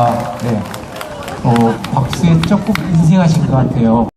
아, 네. 어, 박수에 조금 인생하신 것 같아요.